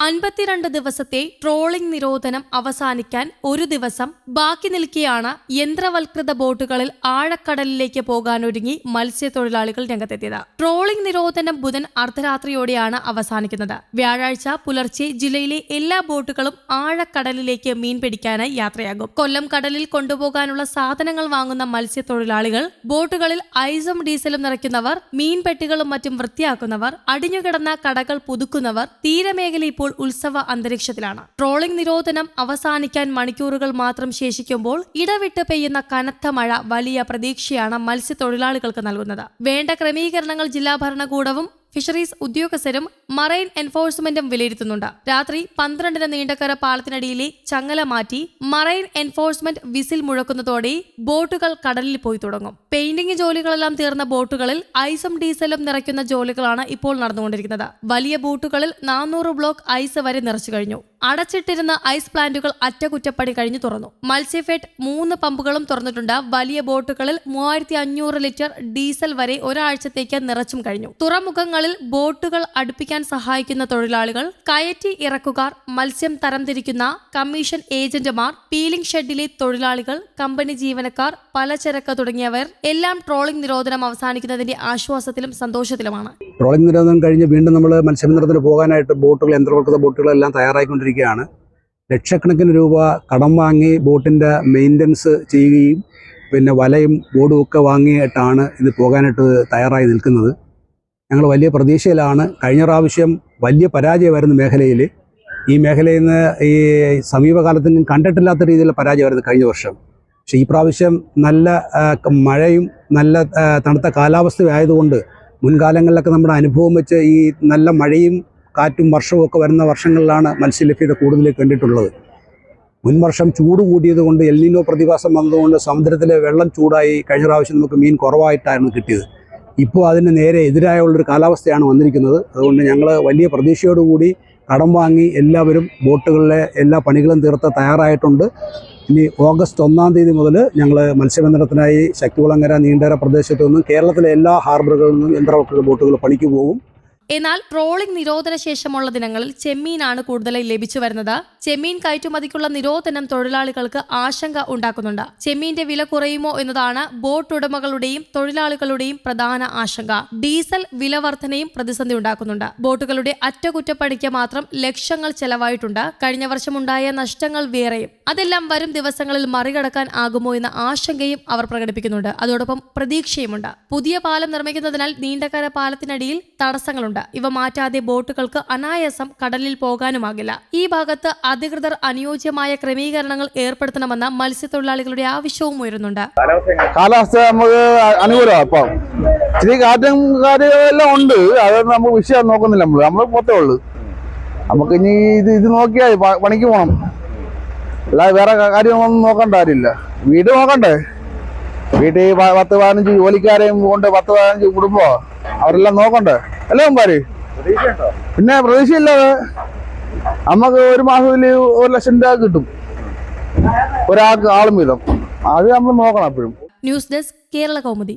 അൻപത്തിരണ്ട് ദിവസത്തെ ട്രോളിംഗ് നിരോധനം അവസാനിക്കാൻ ഒരു ദിവസം ബാക്കി നിൽക്കെയാണ് യന്ത്രവൽകൃത ബോട്ടുകളിൽ ആഴക്കടലിലേക്ക് പോകാനൊരുങ്ങി മത്സ്യത്തൊഴിലാളികൾ രംഗത്തെത്തിയത്. ട്രോളിംഗ് നിരോധനം ബുധൻ അർദ്ധരാത്രിയോടെയാണ് അവസാനിക്കുന്നത്. വ്യാഴാഴ്ച പുലർച്ചെ ജില്ലയിലെ എല്ലാ ബോട്ടുകളും ആഴക്കടലിലേക്ക് മീൻ പിടിക്കാനായി യാത്രയാകും. കൊല്ലം കടലിൽ കൊണ്ടുപോകാനുള്ള സാധനങ്ങൾ വാങ്ങുന്ന മത്സ്യത്തൊഴിലാളികൾ ബോട്ടുകളിൽ ഐസും ഡീസലും നിറയ്ക്കുന്നവർ മീൻപെട്ടികളും മറ്റും വൃത്തിയാക്കുന്നവർ അടിഞ്ഞുകിടന്ന കടകൾ പുതുക്കുന്നവർ തീരമേഖല ഇപ്പോൾ ഉത്സവ അന്തരീക്ഷത്തിലാണ്. ട്രോളിംഗ് നിരോധനം അവസാനിക്കാൻ മണിക്കൂറുകൾ മാത്രം ശേഷിക്കുമ്പോൾ ഇടവിട്ട് പെയ്യുന്ന കനത്ത മഴ വലിയ പ്രതീക്ഷയാണ് മത്സ്യത്തൊഴിലാളികൾക്ക് നൽകുന്നത്. വേണ്ട ക്രമീകരണങ്ങൾ ജില്ലാ ഭരണകൂടവും ഫിഷറീസ് ഉദ്യോഗസ്ഥരും മറൈൻ എൻഫോഴ്സ്മെന്റും വിലയിരുത്തുന്നുണ്ട്. രാത്രി പന്ത്രണ്ടിന് നീണ്ടക്കര പാലത്തിനടിയിലെ ചങ്ങല മാറ്റി മറൈൻ എൻഫോഴ്സ്മെന്റ് വിസിൽ മുഴക്കുന്നതോടെ ബോട്ടുകൾ കടലിൽ പോയി തുടങ്ങും. പെയിന്റിംഗ് ജോലികളെല്ലാം തീർന്ന ബോട്ടുകളിൽ ഐസും ഡീസലും നിറയ്ക്കുന്ന ജോലികളാണ് ഇപ്പോൾ നടന്നുകൊണ്ടിരിക്കുന്നത്. വലിയ ബോട്ടുകളിൽ നാനൂറ് ബ്ലോക്ക് ഐസ് വരെ നിറച്ചു കഴിഞ്ഞു. അടച്ചിട്ടിരുന്ന ഐസ് പ്ലാന്റുകൾ അറ്റകുറ്റപ്പണി കഴിഞ്ഞു തുറന്നു. മത്സ്യഫെഡ് മൂന്ന് പമ്പുകളും തുറന്നിട്ടുണ്ട്. വലിയ ബോട്ടുകളിൽ മൂവായിരത്തി അഞ്ഞൂറ് ലിറ്റർ ഡീസൽ വരെ ഒരാഴ്ചത്തേക്ക് നിറച്ചും കഴിഞ്ഞു. തുറമുഖങ്ങളിൽ ബോട്ടുകൾ അടുപ്പിക്കാൻ സഹായിക്കുന്ന തൊഴിലാളികൾ കയറ്റി ഇറക്കുകാർ മത്സ്യം തരംതിരിക്കുന്ന കമ്മീഷൻ ഏജന്റുമാർ പീലിംഗ് ഷെഡിലെ തൊഴിലാളികൾ കമ്പനി ജീവനക്കാർ പലചരക്ക് തുടങ്ങിയവർ എല്ലാം ട്രോളിംഗ് നിരോധനം അവസാനിക്കുന്നതിന്റെ ആശ്വാസത്തിലും സന്തോഷത്തിലുമാണ്. ട്രോളിംഗ് നിരോധനം കഴിഞ്ഞ് വീണ്ടും നമ്മൾ മത്സ്യബന്ധനത്തിന് പോകാനായിട്ട് ബോട്ടുകൾ യന്ത്രവൽകൃത ബോട്ടുകളെല്ലാം തയ്യാറായിക്കൊണ്ടിരിക്കുകയാണ് ലക്ഷക്കണക്കിന് രൂപ കടം വാങ്ങി ബോട്ടിന്റെ മെയിന്റനൻസ് ചെയ്യുകയും പിന്നെ വലയും ബോർഡും ഒക്കെ വാങ്ങിയിട്ടാണ് ഇത് പോകാനായിട്ട് തയ്യാറായി നിൽക്കുന്നത്. ഞങ്ങൾ വലിയ പ്രതീക്ഷയിലാണ്. കഴിഞ്ഞ പ്രാവശ്യം വലിയ പരാജയമായിരുന്നു മേഖലയിൽ. ഈ മേഖലയിൽ നിന്ന് ഈ സമീപകാലത്തൊന്നും കണ്ടിട്ടില്ലാത്ത രീതിയിലുള്ള പരാജയമായിരുന്നു കഴിഞ്ഞ വർഷം. പക്ഷേ ഈ പ്രാവശ്യം നല്ല മഴയും നല്ല തണുത്ത കാലാവസ്ഥയും ആയതുകൊണ്ട് മുൻകാലങ്ങളിലൊക്കെ നമ്മുടെ അനുഭവം വെച്ച് ഈ നല്ല മഴയും കാറ്റും വർഷവും ഒക്കെ വരുന്ന വർഷങ്ങളിലാണ് മത്സ്യലഭ്യത കൂടുതൽ കണ്ടിട്ടുള്ളത്. മുൻവർഷം ചൂട് കൂടിയത് കൊണ്ട് എല്ലിനോ പ്രതിഭാസം വന്നതുകൊണ്ട് സമുദ്രത്തിലെ വെള്ളം ചൂടായി കഴിഞ്ഞ പ്രാവശ്യം നമുക്ക് മീൻ കുറവായിട്ടായിരുന്നു കിട്ടിയത്. ഇപ്പോൾ അതിന് നേരെ എതിരായുള്ളൊരു കാലാവസ്ഥയാണ് വന്നിരിക്കുന്നത്. അതുകൊണ്ട് ഞങ്ങൾ വലിയ പ്രതീക്ഷയോടുകൂടി കടം വാങ്ങി എല്ലാവരും ബോട്ടുകളിലെ എല്ലാ പണികളും തീർത്ത് തയ്യാറായിട്ടുണ്ട്. ഇനി ഓഗസ്റ്റ് ഒന്നാം തീയതി മുതൽ ഞങ്ങൾ മത്സ്യബന്ധനത്തിനായി ശക്തികുളങ്ങര നീണ്ടര പ്രദേശത്തു നിന്നും കേരളത്തിലെ എല്ലാ ഹാർബറുകളിൽ നിന്നും യന്ത്രവൽകൃത ബോട്ടുകൾ പണിക്ക് പോകും. എന്നാൽ ട്രോളിംഗ് നിരോധന ശേഷമുള്ള ദിനങ്ങളിൽ ചെമ്മീനാണ് കൂടുതലായി ലഭിച്ചു വരുന്നത്. ചെമ്മീൻ കയറ്റുമതിക്കുള്ള നിരോധനം തൊഴിലാളികൾക്ക് ആശങ്ക ഉണ്ടാക്കുന്നുണ്ട്. ചെമ്മീന്റെ വില കുറയുമോ എന്നതാണ് ബോട്ട് ഉടമകളുടെയും തൊഴിലാളികളുടെയും പ്രധാന ആശങ്ക. ഡീസൽ വില വർധനയും പ്രതിസന്ധി ഉണ്ടാക്കുന്നുണ്ട്. ബോട്ടുകളുടെ അറ്റകുറ്റപ്പണിക്ക് മാത്രം ലക്ഷങ്ങൾ ചെലവായിട്ടുണ്ട്. കഴിഞ്ഞ വർഷമുണ്ടായ നഷ്ടങ്ങൾ വേറെയും. അതെല്ലാം വരും ദിവസങ്ങളിൽ മറികടക്കാൻ ആകുമോ എന്ന ആശങ്കയും അവർ പ്രകടിപ്പിക്കുന്നുണ്ട്. അതോടൊപ്പം പ്രതീക്ഷയുമുണ്ട്. പുതിയ പാലം നിർമ്മിക്കുന്നതിനാൽ നീണ്ടകര പാലത്തിനടിയിൽ തടസ്സങ്ങളുണ്ട്. ഇവ മാറ്റാതെ ബോട്ടുകൾക്ക് അനായാസം കടലിൽ പോകാനുമാകില്ല. ഈ ഭാഗത്ത് അധികൃതർ അനുയോജ്യമായ ക്രമീകരണങ്ങൾ ഏർപ്പെടുത്തണമെന്ന മത്സ്യത്തൊഴിലാളികളുടെ ആവശ്യവും ഉയരുന്നുണ്ട്. കാലാവസ്ഥ നമുക്ക് അനുകൂലമാണ്. ഇപ്പം ഇച്ചിരി കാറ്റും കാര്യമെല്ലാം ഉണ്ട്. അത് നമ്മൾ വിഷയം നോക്കുന്നില്ല നമ്മൾ നമ്മൾ പോത്തേ ഉള്ളു. നമുക്ക് ഇനി ഇത് ഇത് നോക്കിയാൽ പണിക്ക് പോകണം അല്ലാതെ വേറെ കാര്യങ്ങളൊന്നും നോക്കണ്ട കാര്യമില്ല. വീട് നോക്കണ്ടേ? വീട്ടിൽ പത്ത് പതിനഞ്ച് ജോലിക്കാരെയും കൊണ്ട് പത്ത് പതിനഞ്ച് കുടുംബമോ അവരെല്ലാം നോക്കണ്ടേ? അല്ലേ മുമ്പാര് പിന്നെ പ്രതീക്ഷയില്ലാതെ നമുക്ക് ഒരു മാസത്തിൽ ഒരു ലക്ഷം രൂപ കിട്ടും. ഒരാൾക്ക് ആളും വീതം. അത് നമ്മൾ നോക്കണം എപ്പോഴും ന്യൂസ് ഡെസ്ക് കേരള കൗമുദി.